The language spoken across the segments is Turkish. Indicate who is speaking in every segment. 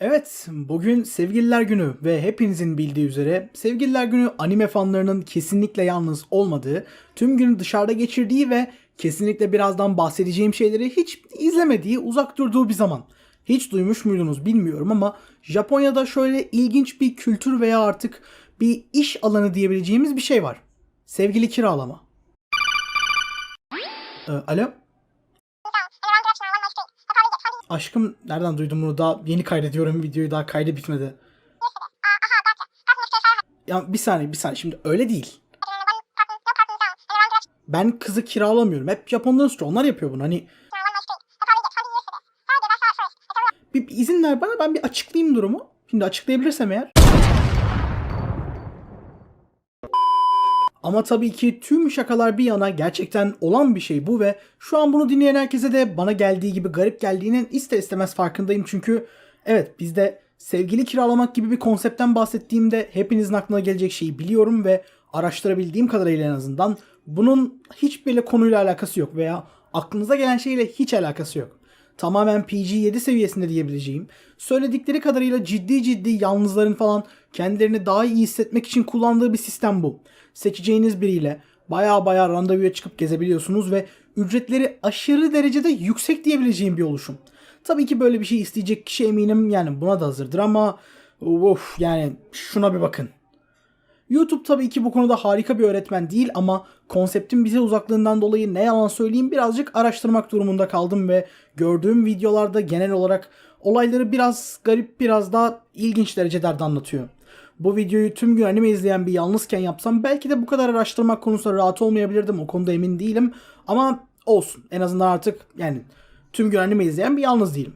Speaker 1: Evet, bugün Sevgililer Günü ve hepinizin bildiği üzere Sevgililer Günü anime fanlarının kesinlikle yalnız olmadığı, tüm günü dışarıda geçirdiği ve kesinlikle birazdan bahsedeceğim şeyleri hiç izlemediği, uzak durduğu bir zaman. Hiç duymuş muydunuz bilmiyorum ama Japonya'da şöyle ilginç bir kültür veya artık bir iş alanı diyebileceğimiz bir şey var. Sevgili kiralama. Ee, alo? Aşkım nereden duydum bunu? Daha yeni kaydediyorum videoyu. Daha kaydı bitmedi. Ya bir saniye bir saniye. Şimdi öyle değil. Ben kızı kiralamıyorum. Hep Japonların suçu. Onlar yapıyor bunu. Hani bir, izin ver bana ben bir açıklayayım durumu. Şimdi açıklayabilirsem eğer. Ama tabii ki tüm şakalar bir yana gerçekten olan bir şey bu ve şu an bunu dinleyen herkese de bana geldiği gibi garip geldiğinin ister istemez farkındayım. Çünkü evet bizde sevgili kiralamak gibi bir konseptten bahsettiğimde hepinizin aklına gelecek şeyi biliyorum ve araştırabildiğim kadarıyla en azından bunun hiçbir konuyla alakası yok veya aklınıza gelen şeyle hiç alakası yok tamamen PG-7 seviyesinde diyebileceğim. Söyledikleri kadarıyla ciddi ciddi yalnızların falan kendilerini daha iyi hissetmek için kullandığı bir sistem bu. Seçeceğiniz biriyle baya baya randevuya çıkıp gezebiliyorsunuz ve ücretleri aşırı derecede yüksek diyebileceğim bir oluşum. Tabii ki böyle bir şey isteyecek kişi eminim yani buna da hazırdır ama of yani şuna bir bakın. YouTube tabii ki bu konuda harika bir öğretmen değil ama konseptin bize uzaklığından dolayı ne yalan söyleyeyim birazcık araştırmak durumunda kaldım ve gördüğüm videolarda genel olarak olayları biraz garip biraz daha ilginç derecelerde anlatıyor. Bu videoyu tüm gün anime izleyen bir yalnızken yapsam belki de bu kadar araştırmak konusunda rahat olmayabilirdim o konuda emin değilim ama olsun en azından artık yani tüm gün anime izleyen bir yalnız değilim.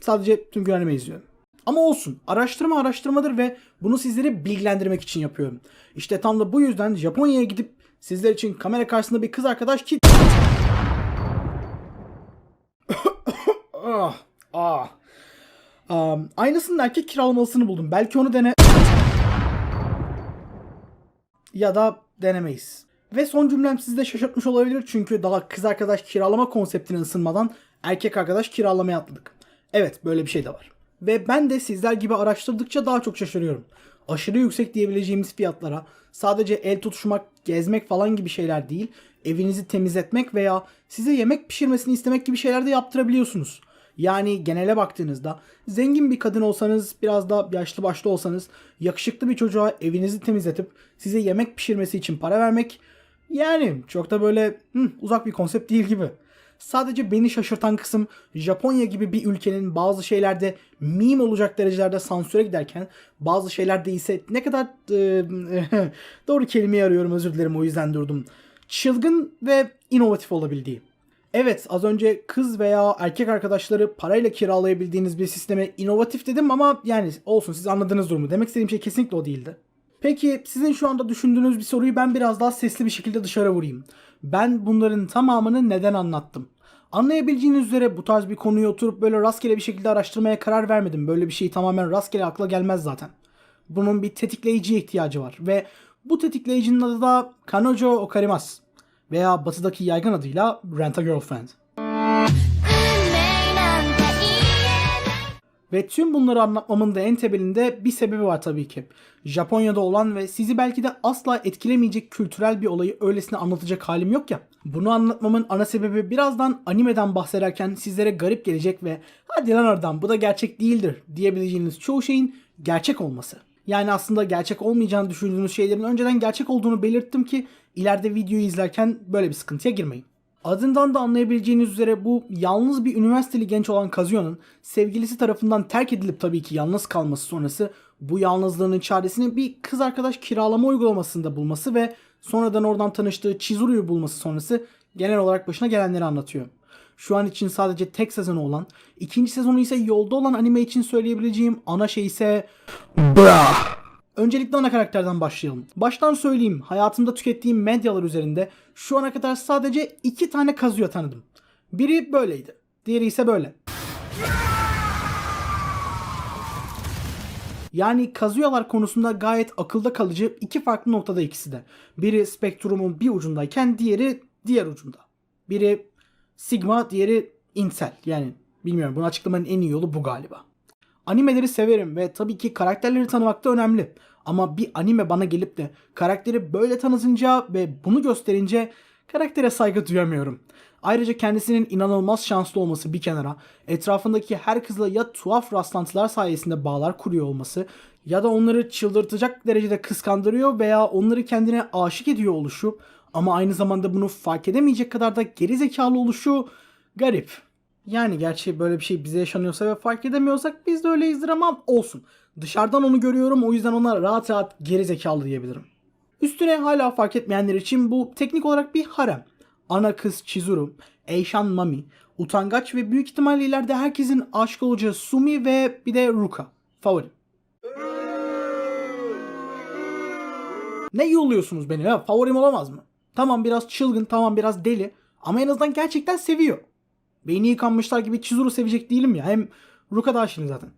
Speaker 1: Sadece tüm gün anime izliyorum. Ama olsun. Araştırma araştırmadır ve bunu sizleri bilgilendirmek için yapıyorum. İşte tam da bu yüzden Japonya'ya gidip sizler için kamera karşısında bir kız arkadaş ki... ah, ah. Um, aynısının erkek kiralamalısını buldum. Belki onu dene... ya da denemeyiz. Ve son cümlem sizi de şaşırtmış olabilir çünkü daha kız arkadaş kiralama konseptine ısınmadan erkek arkadaş kiralamaya atladık. Evet böyle bir şey de var. Ve ben de sizler gibi araştırdıkça daha çok şaşırıyorum. Aşırı yüksek diyebileceğimiz fiyatlara sadece el tutuşmak, gezmek falan gibi şeyler değil, evinizi temizletmek veya size yemek pişirmesini istemek gibi şeyler de yaptırabiliyorsunuz. Yani genele baktığınızda zengin bir kadın olsanız, biraz da yaşlı başlı olsanız, yakışıklı bir çocuğa evinizi temizletip size yemek pişirmesi için para vermek yani çok da böyle hı, uzak bir konsept değil gibi. Sadece beni şaşırtan kısım Japonya gibi bir ülkenin bazı şeylerde meme olacak derecelerde sansüre giderken bazı şeylerde ise ne kadar e, doğru kelimeyi arıyorum özür dilerim o yüzden durdum. Çılgın ve inovatif olabildiği. Evet az önce kız veya erkek arkadaşları parayla kiralayabildiğiniz bir sisteme inovatif dedim ama yani olsun siz anladınız durumu. Demek istediğim şey kesinlikle o değildi. Peki sizin şu anda düşündüğünüz bir soruyu ben biraz daha sesli bir şekilde dışarı vurayım. Ben bunların tamamını neden anlattım? Anlayabileceğiniz üzere bu tarz bir konuyu oturup böyle rastgele bir şekilde araştırmaya karar vermedim. Böyle bir şey tamamen rastgele akla gelmez zaten. Bunun bir tetikleyiciye ihtiyacı var ve bu tetikleyicinin adı da Kanojo Okarimas veya batıdaki yaygın adıyla Rent a Girlfriend. Ve tüm bunları anlatmamın da en temelinde bir sebebi var tabii ki. Japonya'da olan ve sizi belki de asla etkilemeyecek kültürel bir olayı öylesine anlatacak halim yok ya. Bunu anlatmamın ana sebebi birazdan animeden bahsederken sizlere garip gelecek ve hadi lan oradan bu da gerçek değildir diyebileceğiniz çoğu şeyin gerçek olması. Yani aslında gerçek olmayacağını düşündüğünüz şeylerin önceden gerçek olduğunu belirttim ki ileride videoyu izlerken böyle bir sıkıntıya girmeyin. Adından da anlayabileceğiniz üzere bu yalnız bir üniversiteli genç olan Kazuyo'nun sevgilisi tarafından terk edilip tabii ki yalnız kalması sonrası bu yalnızlığının çaresini bir kız arkadaş kiralama uygulamasında bulması ve sonradan oradan tanıştığı Chizuru'yu bulması sonrası genel olarak başına gelenleri anlatıyor. Şu an için sadece tek sezonu olan, ikinci sezonu ise yolda olan anime için söyleyebileceğim ana şey ise Bra. Öncelikle ana karakterden başlayalım. Baştan söyleyeyim, hayatımda tükettiğim medyalar üzerinde şu ana kadar sadece iki tane Kazuya tanıdım. Biri böyleydi, diğeri ise böyle. Yani Kazuya'lar konusunda gayet akılda kalıcı iki farklı noktada ikisi de. Biri spektrumun bir ucundayken diğeri diğer ucunda. Biri Sigma, diğeri Incel. Yani bilmiyorum bunu açıklamanın en iyi yolu bu galiba. Animeleri severim ve tabii ki karakterleri tanımak da önemli. Ama bir anime bana gelip de karakteri böyle tanıtınca ve bunu gösterince karaktere saygı duyamıyorum. Ayrıca kendisinin inanılmaz şanslı olması bir kenara, etrafındaki her kızla ya tuhaf rastlantılar sayesinde bağlar kuruyor olması ya da onları çıldırtacak derecede kıskandırıyor veya onları kendine aşık ediyor oluşu ama aynı zamanda bunu fark edemeyecek kadar da geri zekalı oluşu garip. Yani gerçi böyle bir şey bize yaşanıyorsa ve fark edemiyorsak biz de öyleyizdir ama olsun. Dışarıdan onu görüyorum o yüzden ona rahat rahat geri zekalı diyebilirim. Üstüne hala fark etmeyenler için bu teknik olarak bir harem. Ana kız Chizuru, Eishan Mami, utangaç ve büyük ihtimalle ileride herkesin aşık olacağı Sumi ve bir de Ruka. Favorim. Ne yolluyorsunuz beni ya? Favorim olamaz mı? Tamam biraz çılgın, tamam biraz deli ama en azından gerçekten seviyor. Beyni yıkanmışlar gibi Chizuru sevecek değilim ya. Hem Ruka da aşırı zaten.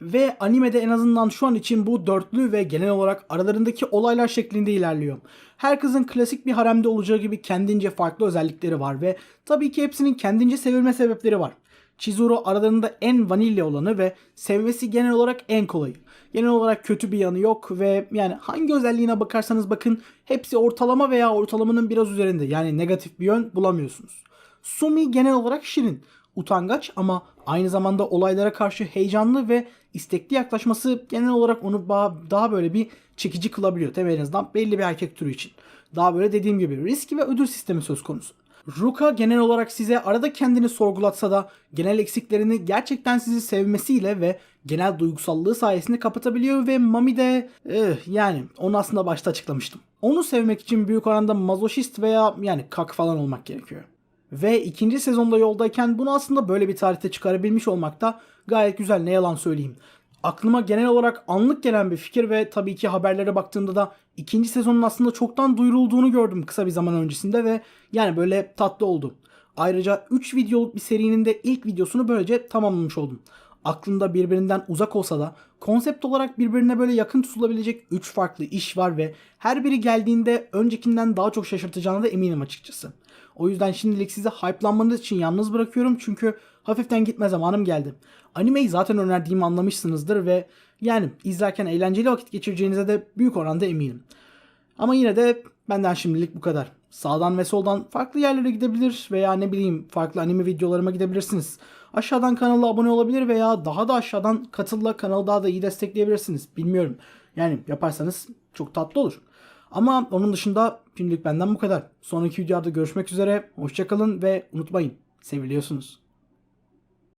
Speaker 1: Ve animede en azından şu an için bu dörtlü ve genel olarak aralarındaki olaylar şeklinde ilerliyor. Her kızın klasik bir haremde olacağı gibi kendince farklı özellikleri var ve tabii ki hepsinin kendince sevilme sebepleri var. Chizuru aralarında en vanilya olanı ve sevmesi genel olarak en kolayı. Genel olarak kötü bir yanı yok ve yani hangi özelliğine bakarsanız bakın hepsi ortalama veya ortalamanın biraz üzerinde yani negatif bir yön bulamıyorsunuz. Sumi genel olarak şirin, utangaç ama aynı zamanda olaylara karşı heyecanlı ve istekli yaklaşması genel olarak onu daha böyle bir çekici kılabiliyor. Tabii en azından belli bir erkek türü için. Daha böyle dediğim gibi risk ve ödül sistemi söz konusu. Ruka genel olarak size arada kendini sorgulatsa da genel eksiklerini gerçekten sizi sevmesiyle ve genel duygusallığı sayesinde kapatabiliyor ve Mami de eh, yani onu aslında başta açıklamıştım. Onu sevmek için büyük oranda mazoşist veya yani kak falan olmak gerekiyor. Ve ikinci sezonda yoldayken bunu aslında böyle bir tarihte çıkarabilmiş olmak da gayet güzel ne yalan söyleyeyim. Aklıma genel olarak anlık gelen bir fikir ve tabii ki haberlere baktığımda da ikinci sezonun aslında çoktan duyurulduğunu gördüm kısa bir zaman öncesinde ve yani böyle tatlı oldu. Ayrıca 3 videoluk bir serinin de ilk videosunu böylece tamamlamış oldum. Aklında birbirinden uzak olsa da konsept olarak birbirine böyle yakın tutulabilecek 3 farklı iş var ve her biri geldiğinde öncekinden daha çok şaşırtacağına da eminim açıkçası. O yüzden şimdilik sizi hype'lanmanız için yalnız bırakıyorum çünkü hafiften gitme zamanım geldi. Animeyi zaten önerdiğimi anlamışsınızdır ve yani izlerken eğlenceli vakit geçireceğinize de büyük oranda eminim. Ama yine de benden şimdilik bu kadar. Sağdan ve soldan farklı yerlere gidebilir veya ne bileyim farklı anime videolarıma gidebilirsiniz. Aşağıdan kanala abone olabilir veya daha da aşağıdan katılla kanalı daha da iyi destekleyebilirsiniz. Bilmiyorum. Yani yaparsanız çok tatlı olur. Ama onun dışında şimdilik benden bu kadar. Sonraki videoda görüşmek üzere. Hoşçakalın ve unutmayın seviliyorsunuz.